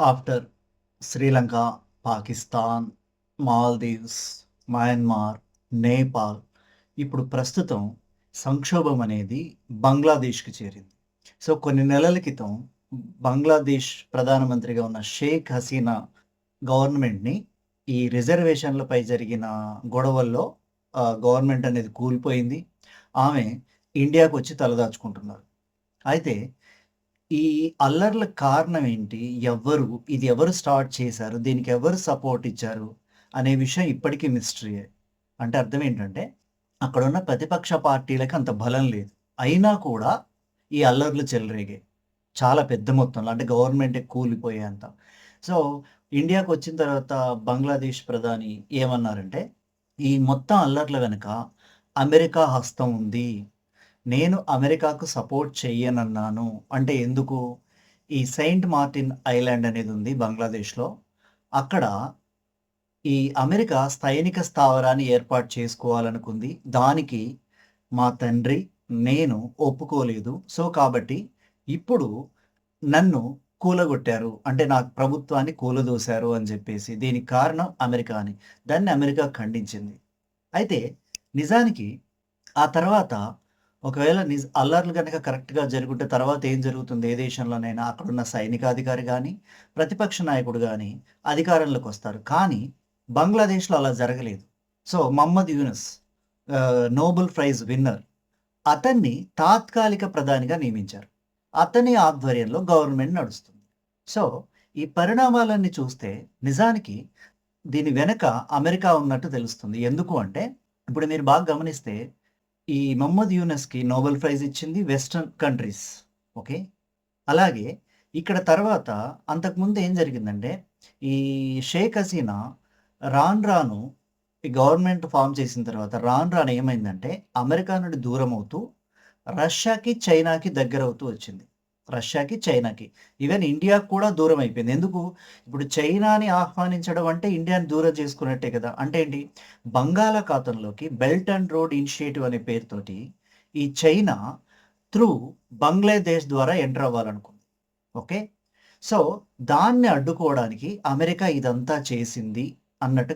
After Sri Lanka, Pakistan, Maldives, Myanmar, Nepal ఇప్పుడు ప్రస్తుతం సంక్షోభం అనేది బంగ్లాదేశ్‌కి చేరింది. సో, కొన్ని నెలల క్రితం బంగ్లాదేశ్ ప్రధానమంత్రిగా ఉన్న షేక్ హసీనా గవర్నమెంట్‌ని ఈ రిజర్వేషన్‌లపై జరిగిన గొడవల్లో గవర్నమెంట్ అనేది కూలిపోయింది. ఆమె ఇండియాకు వచ్చి తలదాచుకుంటున్నారు. అయితే ఈ అల్లర్ల కారణం ఏంటి? ఎవరు ఇది ఎవరు స్టార్ట్ చేశారు? దీనికి ఎవరు సపోర్ట్ ఇచ్చారు? అనే విషయం ఇప్పటికీ మిస్టరీయే. అంటే అర్థం ఏంటంటే, అక్కడున్న ప్రతిపక్ష పార్టీలకు అంత బలం లేదు. అయినా కూడా ఈ అల్లర్లు చెలరేగాయి. చాలా పెద్ద మొత్తంలో అంటే గవర్నమెంటే కూలిపోయేంత. సో, ఇండియాకొచ్చిన తర్వాత బంగ్లాదేశ్ ప్రధాని ఏమన్నారంటే, "ఈ మొత్తం అల్లర్ల వెనుక అమెరికా హస్తం ఉంది. నేను అమెరికాకు సపోర్ట్ చెయ్యనన్నాను." అంటే ఎందుకు? ఈ సెయింట్ మార్టిన్ ఐలాండ్ అనేది ఉంది బంగ్లాదేశ్‌లో. అక్కడ ఈ అమెరికా సైనిక స్థావరాన్ని ఏర్పాటు చేసుకోవాలనుకుంది. దానికి మా తండ్రి, నేను ఒప్పుకోలేదు. సో, కాబట్టి ఇప్పుడు నన్ను కూలగొట్టారు. అంటే నా ప్రభుత్వాన్ని కూలదోశారు అని చెప్పేసి దీనికి కారణం అమెరికా అని. దాన్ని అమెరికా ఖండించింది. అయితే నిజానికి ఆ తర్వాత ఒకవేళ నిజ అల్లర్లు కనుక కరెక్ట్‌గా జరుగుంటే తర్వాత ఏం జరుగుతుంది? ఏ దేశంలోనైనా అక్కడున్న సైనికాధికారి కానీ ప్రతిపక్ష నాయకుడు కానీ అధికారంలోకి వస్తారు కానీ బంగ్లాదేశ్‌లో అలా జరగలేదు. So, Mohammed Yunus Nobel prize winner. అతన్ని తాత్కాలిక ప్రధానిగా నియమించారు. అతని ఆధ్వర్యంలో గవర్నమెంట్ నడుస్తుంది. సో, ఈ పరిణామాలన్నీ చూస్తే నిజానికి దీని వెనక అమెరికా ఉన్నట్టు తెలుస్తుంది. ఎందుకు అంటే, ఇప్పుడు మీరు బాగా గమనిస్తే ఈ మహమ్మద్ యూనస్‌కి నోబెల్ ప్రైజ్ ఇచ్చింది వెస్టర్న్ కంట్రీస్. ఓకే. అలాగే ఇక్కడ తర్వాత అంతకుముందు ఏం జరిగిందంటే, ఈ షేక్ హసీనా రాన్ రాను ఈ గవర్నమెంట్ ఫార్మ్ చేసిన తర్వాత రాన్ రాను ఏమైందంటే, అమెరికా నుండి దూరం అవుతూ రష్యాకి, చైనాకి దగ్గరవుతూ వచ్చింది. రష్యాకి, చైనాకి. ఈవెన్ ఇండియాకి కూడా దూరం అయిపోయింది. ఎందుకు? ఇప్పుడు చైనాని ఆహ్వానించడం అంటే ఇండియాని దూరం చేసుకున్నట్టే కదా! అంటే ఏంటి? బంగాళాఖాతంలోకి బెల్ట్ అండ్ రోడ్ ఇనిషియేటివ్ అనే పేరుతోటి ఈ చైనా త్రూ బంగ్లాదేశ్ ద్వారా ఎంటర్ అవ్వాలనుకుంది. ఓకే. సో, దాన్ని అడ్డుకోవడానికి అమెరికా ఇదంతా చేసింది అన్నట్టుగా